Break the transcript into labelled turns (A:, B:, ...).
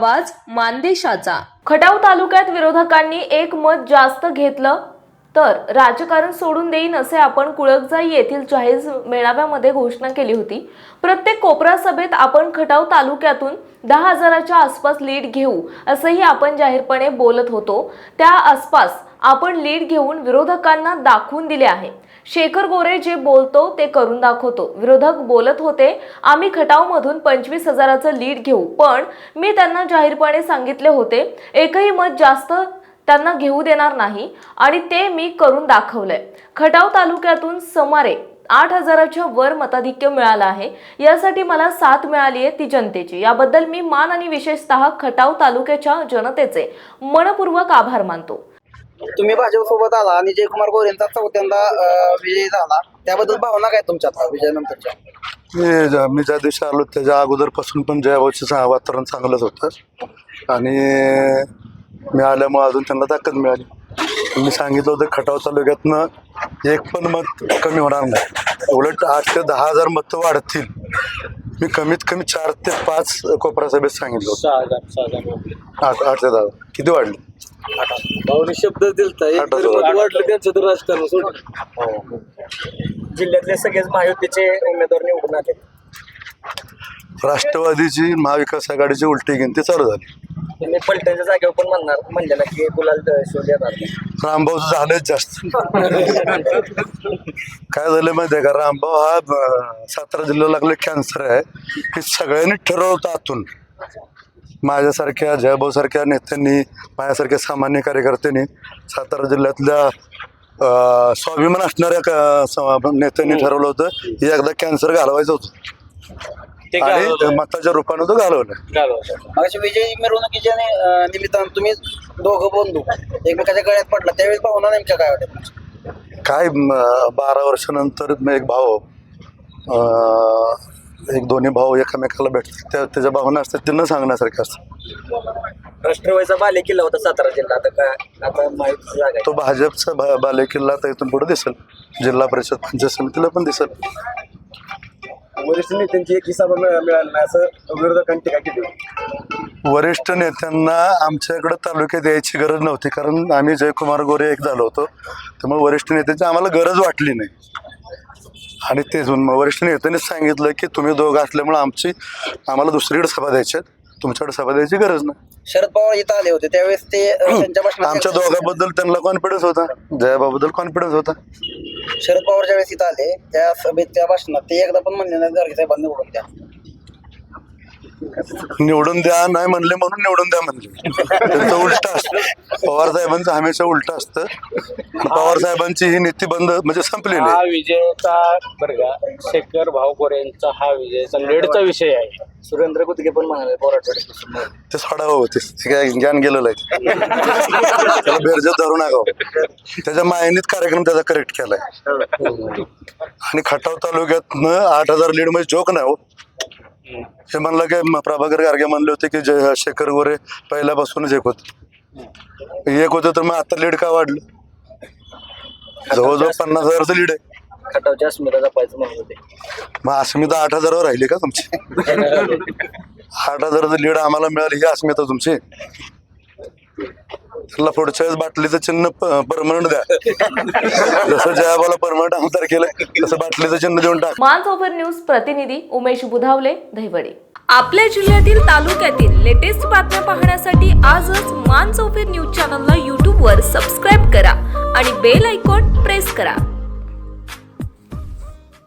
A: आवाज मानदेशाचा. खटाव तालुक्यात विरोधकांनी एक मत जास्त घेतलं तर राजकारण सोडून देईन असे आपण कुळकजाई येथील जाहीर मेळाव्यामध्ये घोषणा केली होती. प्रत्येक कोपरा सभेत आपण खटाव तालुक्यातून दहा हजाराच्या आसपास लीड घेऊ असंही आपण जाहीरपणे बोलत होतो. त्या आसपास आपण लीड घेऊन विरोधकांना दाखवून दिले आहे. शेखर गोरे जे बोलतो ते करून दाखवतो. विरोधक बोलत होते आम्ही खटावमधून पंचवीस हजाराचं लीड घेऊ पण मी त्यांना जाहीरपणे सांगितले होते एकही मत जास्त त्यांना घेऊ देणार नाही आणि ते मी करून दाखवलंय. खटाव तालुक्यातून सुमारे आठ हजाराच्या वर मताधिक्य मिळालं आहे. यासाठी मला साथ मिळाली आहे ती जनतेची. याबद्दल मी मान आणि विशेषतः खटाव तालुक्याच्या जनतेचे मनपूर्वक आभार मानतो.
B: तुम्ही भाजपसोबत आला आणि जयकुमार गोरेंचा चौथ्यांदा अं, विजय झाला. त्याबद्दल भावना काय तुमच्या आता विजयानंतरच्या?
C: मी मी ज्या दिवशी आलो त्याच्या अगोदरपासून पण जयाबाचं वातावरण चांगलंच होतं. आणि मी आल्यामुळे अजून त्यांना ताकद मिळाली. मी सांगितलं होतं खटाव तालुक्यातनं एक पण मत कमी होणार नाही. उलट आठ ते दहा हजार मतं वाढतील. मी कमीत कमी चार ते पाच कोपरा सभेत सांगितलं होतं.
D: सहा हजार सहा हजार
C: आठ आठ ते दहा. किती वाढले?
D: भाऊने शब्द दिलता. एक तरी वाटलं त्यांचं तर राजकारण सोड
B: जिल्ह्यातले सगळेच महायुतीचे उमेदवार निवडून आले
C: राष्ट्रवादीची महाविकास आघाडीची उलटी गिनती चालू झाली.
B: मी पलटणच्या जागेवर पण म्हणणार म्हणलेला की गुलाल शोध येणार.
C: झालंच जास्त. काय झालं माहिती आहे का? रामभाऊ हा अं, सातारा जिल्ह्याला लागले कॅन्सर आहे. हे सगळ्यांनी ठरवलं होतं आतून. माझ्यासारख्या जयभाऊ सारख्या नेत्यांनी माझ्यासारख्या सामान्य कार्यकर्त्यांनी सातारा जिल्ह्यातल्या अं, स्वाभिमान असणाऱ्या क- स- नेत्यांनी ठरवलं होतं हे एकदा कॅन्सर घालवायचं होतं.
D: ते
C: आणि मताच्या रूपानं तो घालवलं.
D: घालवलं.
B: अशी विजय मिरवणुकीच्या नि- अं, निमित्तानं तुम्ही दोघं बंधू एकमेकाच्या गळ्यात पडला. त्यावेळेस भावना नेमक्या काय होत्या
C: काय म, बारा वर्षानंतर मी एक भाऊ अं, एक दोन्ही भाऊ एकमेकाला भेटतात त्या त्याच्या भावना असतात ते न सांगण्यासारख्या असतात
B: राष्ट्रवादीचा बाले किल्ला होता सातारा जिल्हा. आता काय आता माहिती जागा आहे.
C: तो भाजपचा भा बालेकिल्ला आता इथून पुढे दिसेल. जिल्हा परिषद पंचायत समितीला पण दिसेल.
D: वरिष्ठ नेत्यांची एक सभा मिळाली नाही असं विरोधकांनी टीका केली
C: वरिष्ठ नेत्यांना आमच्याकडे तालुक्यात यायची गरज नव्हती कारण आम्ही जयकुमार गोरे एक झालो होतो. त्यामुळे वरिष्ठ नेत्यांची आम्हाला गरज वाटली नाही. आणि तेच मग वरिष्ठ नेत्यांनीच सांगितलं की तुम्ही दोघं असल्यामुळे आमची आम्हाला दुसरीकडे सभा द्यायची आहेत. तुमच्याकडे सभा द्यायची गरज नाही.
B: शरद पवार इथं आले होते त्यावेळेस ते
C: आमच्या दोघांबद्दल त्यांना कॉन्फिडन्स होता. जयाबाबद्दल कॉन्फिडन्स होता.
B: शरद पवार ज्यावेळेस इथं आले. त्या सभेत त्या भाषणात ते एकदा पण म्हणले नाही गाडगे साहेबांनी निवडून द्या.
C: निवडून द्या नाही म्हणले म्हणून निवडून द्या म्हणले. त्यांचं उलट असतं. पवार साहेबांचं हमेशा उलट असतं. पवार साहेबांची ही नीती बंद म्हणजे संपलेली
D: हा
C: आहे
D: विजयचा बरं का. शेखर भाऊ गोरेंचा हा विजयचा लेडचा विषय आहे.
B: सुरेंद्र कुतके पण म्हणाले
C: ते सोडावं होते ते काय ज्ञान गेलेलं आहे. त्याला बेरजत धरू नका हो. त्याच्या मायनीत कार्यक्रम त्याचा करेक्ट केलाय. आणि खटाव तालुक्यातनं आठ हजार लीड म्हणजे जोक नाही हो. हे म्हणलं की म- प्रभाकर गार्गे म्हणले होते की जय शेखर गोरे पहिल्यापासूनच एक होत. एक होतं तर मग आता लीड का वाढलं? जवळजवळ पन्नास हजारचं लीड आहे.
B: खटावच्या अस्मिता जपायचं म्हणत होते.
C: मग अस्मिता आठ हजारावर राहिली का तुमची? आठ हजाराचं लीड आम्हाला मिळाली ही अस्मिता तुमची. त्याला पुढच्या वेळेस बाटलीचं चिन्ह परमनंट द्या. जसं जयाबाला परमनंट आमदार केलं तसं बाटलीचं चिन्ह देऊन टाक.
A: मानसोफर न्यूज प्रतिनिधी उमेश बुधावले दहिवडे आपल्या जिल्ह्यातील तालुक्यातील लेटेस्ट बातम्या पाहण्यासाठी आजच मानसोफर न्यूज चॅनलला यूट्यूबवर सबस्क्राईब करा आणि बेल आयकॉन प्रेस करा.